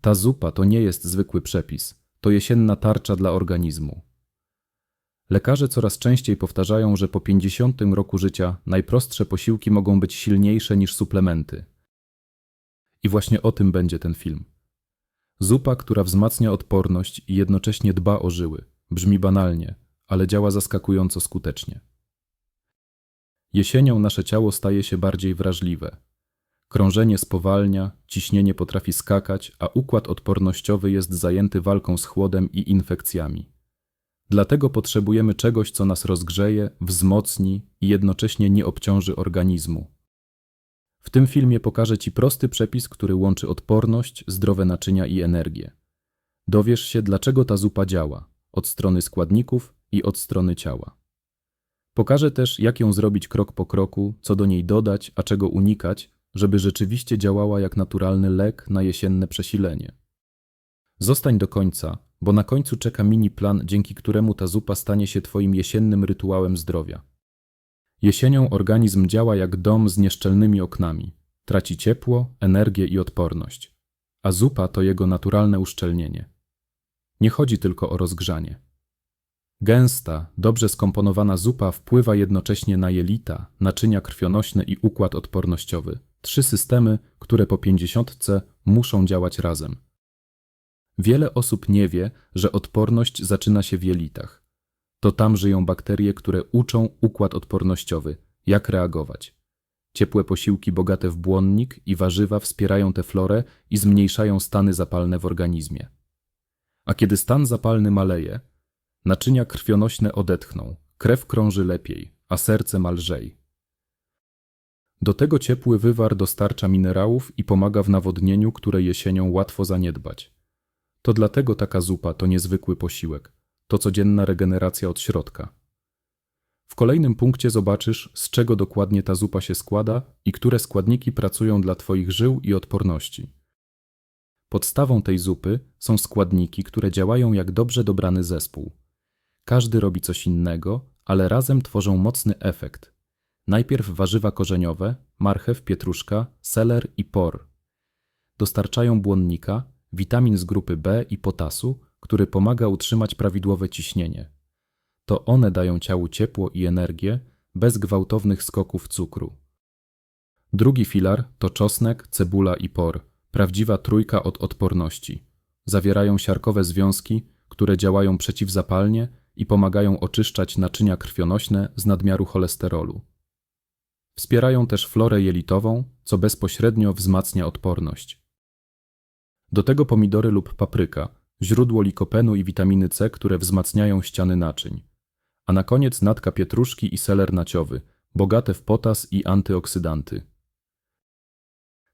Ta zupa to nie jest zwykły przepis, to jesienna tarcza dla organizmu. Lekarze coraz częściej powtarzają, że po 50 roku życia najprostsze posiłki mogą być silniejsze niż suplementy. I właśnie o tym będzie ten film. Zupa, która wzmacnia odporność i jednocześnie dba o żyły. Brzmi banalnie, ale działa zaskakująco skutecznie. Jesienią nasze ciało staje się bardziej wrażliwe. Krążenie spowalnia, ciśnienie potrafi skakać, a układ odpornościowy jest zajęty walką z chłodem i infekcjami. Dlatego potrzebujemy czegoś, co nas rozgrzeje, wzmocni i jednocześnie nie obciąży organizmu. W tym filmie pokażę Ci prosty przepis, który łączy odporność, zdrowe naczynia i energię. Dowiesz się, dlaczego ta zupa działa od strony składników i od strony ciała. Pokażę też, jak ją zrobić krok po kroku, co do niej dodać, a czego unikać, żeby rzeczywiście działała jak naturalny lek na jesienne przesilenie. Zostań do końca, bo na końcu czeka mini plan, dzięki któremu ta zupa stanie się Twoim jesiennym rytuałem zdrowia. Jesienią organizm działa jak dom z nieszczelnymi oknami. Traci ciepło, energię i odporność. A zupa to jego naturalne uszczelnienie. Nie chodzi tylko o rozgrzanie. Gęsta, dobrze skomponowana zupa wpływa jednocześnie na jelita, naczynia krwionośne i układ odpornościowy. Trzy systemy, które po pięćdziesiątce muszą działać razem. Wiele osób nie wie, że odporność zaczyna się w jelitach. To tam żyją bakterie, które uczą układ odpornościowy, jak reagować. Ciepłe posiłki bogate w błonnik i warzywa wspierają tę florę i zmniejszają stany zapalne w organizmie. A kiedy stan zapalny maleje, naczynia krwionośne odetchną, krew krąży lepiej, a serce ma lżej. Do tego ciepły wywar dostarcza minerałów i pomaga w nawodnieniu, które jesienią łatwo zaniedbać. To dlatego taka zupa to niezwykły posiłek, to codzienna regeneracja od środka. W kolejnym punkcie zobaczysz, z czego dokładnie ta zupa się składa i które składniki pracują dla Twoich żył i odporności. Podstawą tej zupy są składniki, które działają jak dobrze dobrany zespół. Każdy robi coś innego, ale razem tworzą mocny efekt. Najpierw warzywa korzeniowe, marchew, pietruszka, seler i por. Dostarczają błonnika, witamin z grupy B i potasu, który pomaga utrzymać prawidłowe ciśnienie. To one dają ciału ciepło i energię bez gwałtownych skoków cukru. Drugi filar to czosnek, cebula i por, prawdziwa trójka od odporności. Zawierają siarkowe związki, które działają przeciwzapalnie i pomagają oczyszczać naczynia krwionośne z nadmiaru cholesterolu. Wspierają też florę jelitową, co bezpośrednio wzmacnia odporność. Do tego pomidory lub papryka, źródło likopenu i witaminy C, które wzmacniają ściany naczyń. A na koniec natka pietruszki i seler naciowy, bogate w potas i antyoksydanty.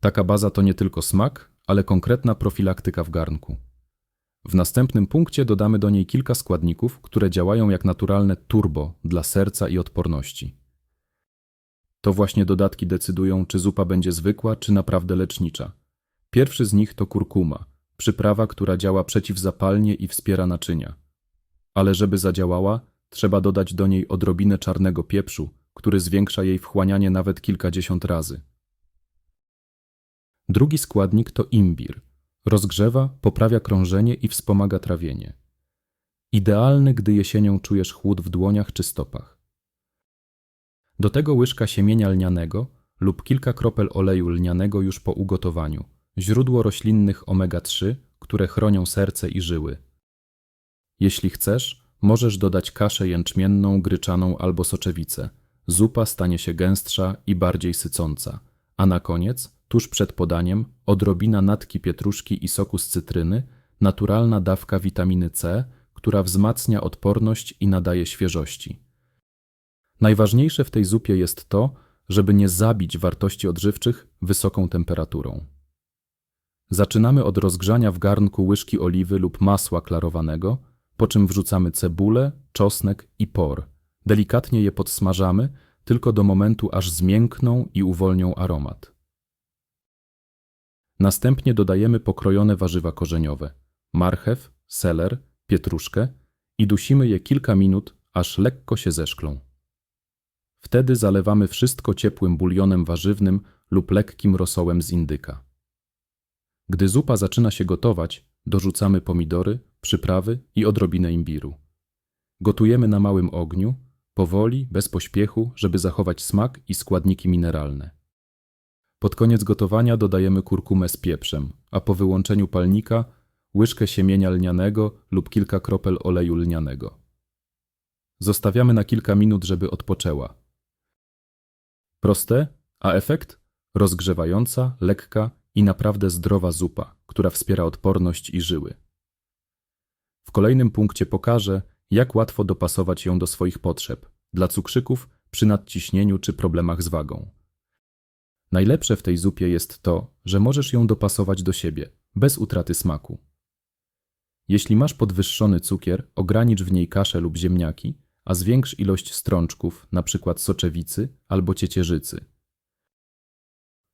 Taka baza to nie tylko smak, ale konkretna profilaktyka w garnku. W następnym punkcie dodamy do niej kilka składników, które działają jak naturalne turbo dla serca i odporności. To właśnie dodatki decydują, czy zupa będzie zwykła, czy naprawdę lecznicza. Pierwszy z nich to kurkuma, przyprawa, która działa przeciwzapalnie i wspiera naczynia. Ale żeby zadziałała, trzeba dodać do niej odrobinę czarnego pieprzu, który zwiększa jej wchłanianie nawet kilkadziesiąt razy. Drugi składnik to imbir. Rozgrzewa, poprawia krążenie i wspomaga trawienie. Idealny, gdy jesienią czujesz chłód w dłoniach czy stopach. Do tego łyżka siemienia lnianego lub kilka kropel oleju lnianego już po ugotowaniu – źródło roślinnych omega-3, które chronią serce i żyły. Jeśli chcesz, możesz dodać kaszę jęczmienną, gryczaną albo soczewicę. Zupa stanie się gęstsza i bardziej sycąca. A na koniec, tuż przed podaniem, odrobina natki pietruszki i soku z cytryny, naturalna dawka witaminy C, która wzmacnia odporność i nadaje świeżości. Najważniejsze w tej zupie jest to, żeby nie zabić wartości odżywczych wysoką temperaturą. Zaczynamy od rozgrzania w garnku łyżki oliwy lub masła klarowanego, po czym wrzucamy cebulę, czosnek i por. Delikatnie je podsmażamy, tylko do momentu aż zmiękną i uwolnią aromat. Następnie dodajemy pokrojone warzywa korzeniowe, marchew, seler, pietruszkę i dusimy je kilka minut, aż lekko się zeszklą. Wtedy zalewamy wszystko ciepłym bulionem warzywnym lub lekkim rosołem z indyka. Gdy zupa zaczyna się gotować, dorzucamy pomidory, przyprawy i odrobinę imbiru. Gotujemy na małym ogniu, powoli, bez pośpiechu, żeby zachować smak i składniki mineralne. Pod koniec gotowania dodajemy kurkumę z pieprzem, a po wyłączeniu palnika łyżkę siemienia lnianego lub kilka kropel oleju lnianego. Zostawiamy na kilka minut, żeby odpoczęła. Proste, a efekt? Rozgrzewająca, lekka i naprawdę zdrowa zupa, która wspiera odporność i żyły. W kolejnym punkcie pokażę, jak łatwo dopasować ją do swoich potrzeb, dla cukrzyków, przy nadciśnieniu czy problemach z wagą. Najlepsze w tej zupie jest to, że możesz ją dopasować do siebie, bez utraty smaku. Jeśli masz podwyższony cukier, ogranicz w niej kaszę lub ziemniaki, a zwiększ ilość strączków, np. soczewicy albo ciecierzycy.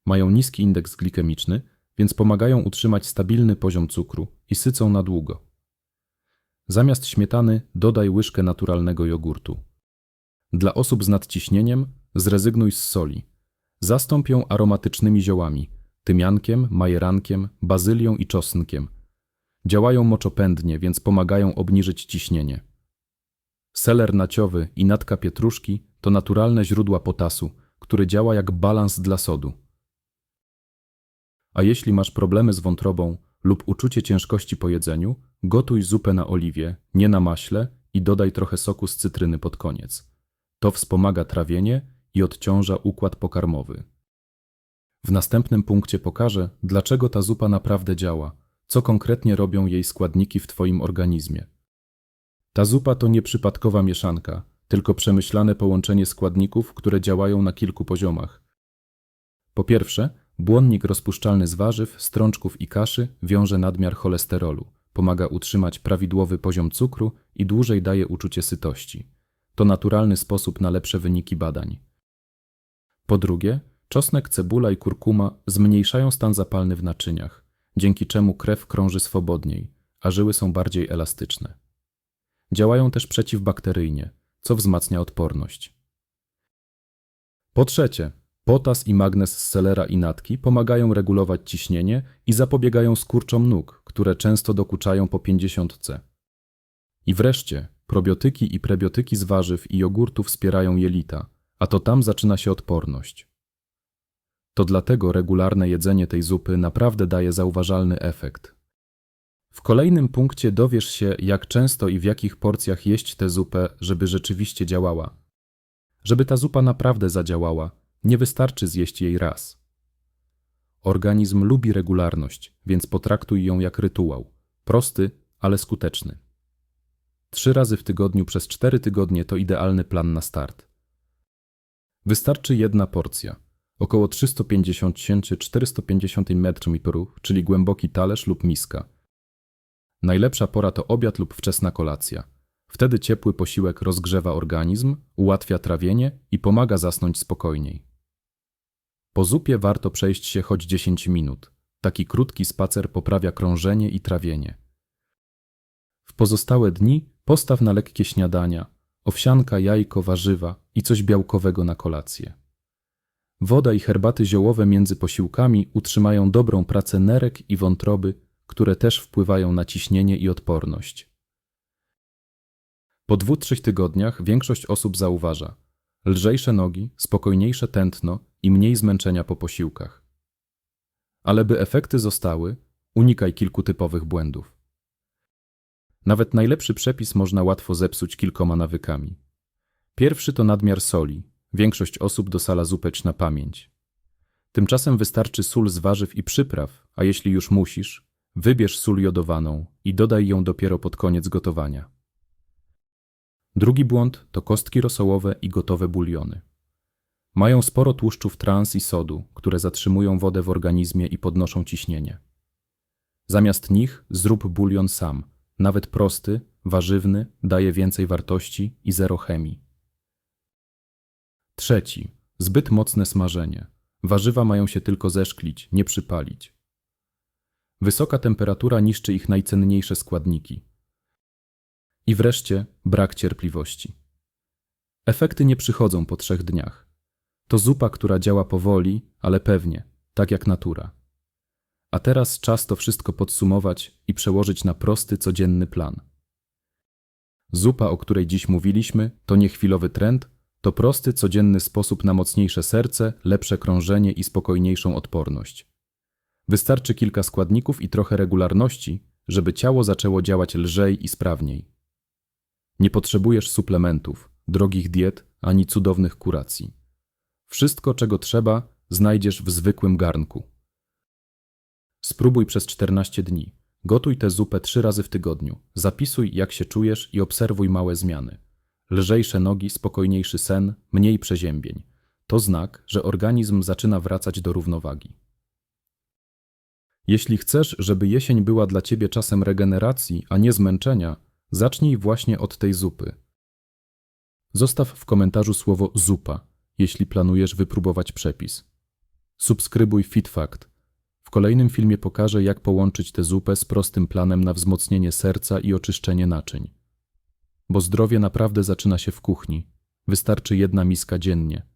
Mają niski indeks glikemiczny, więc pomagają utrzymać stabilny poziom cukru i sycą na długo. Zamiast śmietany dodaj łyżkę naturalnego jogurtu. Dla osób z nadciśnieniem zrezygnuj z soli. Zastąp ją aromatycznymi ziołami, tymiankiem, majerankiem, bazylią i czosnkiem. Działają moczopędnie, więc pomagają obniżyć ciśnienie. Seler naciowy i natka pietruszki to naturalne źródła potasu, który działa jak balans dla sodu. A jeśli masz problemy z wątrobą lub uczucie ciężkości po jedzeniu, gotuj zupę na oliwie, nie na maśle i dodaj trochę soku z cytryny pod koniec. To wspomaga trawienie i odciąża układ pokarmowy. W następnym punkcie pokażę, dlaczego ta zupa naprawdę działa, co konkretnie robią jej składniki w Twoim organizmie. Ta zupa to nie przypadkowa mieszanka, tylko przemyślane połączenie składników, które działają na kilku poziomach. Po pierwsze, błonnik rozpuszczalny z warzyw, strączków i kaszy wiąże nadmiar cholesterolu, pomaga utrzymać prawidłowy poziom cukru i dłużej daje uczucie sytości. To naturalny sposób na lepsze wyniki badań. Po drugie, czosnek, cebula i kurkuma zmniejszają stan zapalny w naczyniach, dzięki czemu krew krąży swobodniej, a żyły są bardziej elastyczne. Działają też przeciwbakteryjnie, co wzmacnia odporność. Po trzecie, potas i magnez z selera i natki pomagają regulować ciśnienie i zapobiegają skurczom nóg, które często dokuczają po pięćdziesiątce. I wreszcie, probiotyki i prebiotyki z warzyw i jogurtu wspierają jelita, a to tam zaczyna się odporność. To dlatego regularne jedzenie tej zupy naprawdę daje zauważalny efekt. W kolejnym punkcie dowiesz się, jak często i w jakich porcjach jeść tę zupę, żeby rzeczywiście działała. Żeby ta zupa naprawdę zadziałała, nie wystarczy zjeść jej raz. Organizm lubi regularność, więc potraktuj ją jak rytuał. Prosty, ale skuteczny. Trzy razy w tygodniu przez cztery tygodnie to idealny plan na start. Wystarczy jedna porcja, około 350-450 m3, czyli głęboki talerz lub miska – Najlepsza pora to obiad lub wczesna kolacja. Wtedy ciepły posiłek rozgrzewa organizm, ułatwia trawienie i pomaga zasnąć spokojniej. Po zupie warto przejść się choć 10 minut. Taki krótki spacer poprawia krążenie i trawienie. W pozostałe dni postaw na lekkie śniadania, owsianka, jajko, warzywa i coś białkowego na kolację. Woda i herbaty ziołowe między posiłkami utrzymają dobrą pracę nerek i wątroby które też wpływają na ciśnienie i odporność. Po dwóch, trzech tygodniach większość osób zauważa lżejsze nogi, spokojniejsze tętno i mniej zmęczenia po posiłkach. Ale by efekty zostały, unikaj kilku typowych błędów. Nawet najlepszy przepis można łatwo zepsuć kilkoma nawykami. Pierwszy to nadmiar soli. Większość osób dosala zupecz na pamięć. Tymczasem wystarczy sól z warzyw i przypraw, a jeśli już musisz, Wybierz sól jodowaną i dodaj ją dopiero pod koniec gotowania. Drugi błąd to kostki rosołowe i gotowe buliony. Mają sporo tłuszczów trans i sodu, które zatrzymują wodę w organizmie i podnoszą ciśnienie. Zamiast nich zrób bulion sam, nawet prosty, warzywny, daje więcej wartości i zero chemii. Trzeci, zbyt mocne smażenie. Warzywa mają się tylko zeszklić, nie przypalić. Wysoka temperatura niszczy ich najcenniejsze składniki. I wreszcie brak cierpliwości. Efekty nie przychodzą po trzech dniach. To zupa, która działa powoli, ale pewnie, tak jak natura. A teraz czas to wszystko podsumować i przełożyć na prosty, codzienny plan. Zupa, o której dziś mówiliśmy, to nie chwilowy trend, to prosty, codzienny sposób na mocniejsze serce, lepsze krążenie i spokojniejszą odporność. Wystarczy kilka składników i trochę regularności, żeby ciało zaczęło działać lżej i sprawniej. Nie potrzebujesz suplementów, drogich diet ani cudownych kuracji. Wszystko, czego trzeba, znajdziesz w zwykłym garnku. Spróbuj przez 14 dni. Gotuj tę zupę trzy razy w tygodniu. Zapisuj, jak się czujesz i obserwuj małe zmiany. Lżejsze nogi, spokojniejszy sen, mniej przeziębień. To znak, że organizm zaczyna wracać do równowagi. Jeśli chcesz, żeby jesień była dla ciebie czasem regeneracji, a nie zmęczenia, zacznij właśnie od tej zupy. Zostaw w komentarzu słowo zupa, jeśli planujesz wypróbować przepis. Subskrybuj FitFact. W kolejnym filmie pokażę, jak połączyć tę zupę z prostym planem na wzmocnienie serca i oczyszczenie naczyń. Bo zdrowie naprawdę zaczyna się w kuchni. Wystarczy jedna miska dziennie.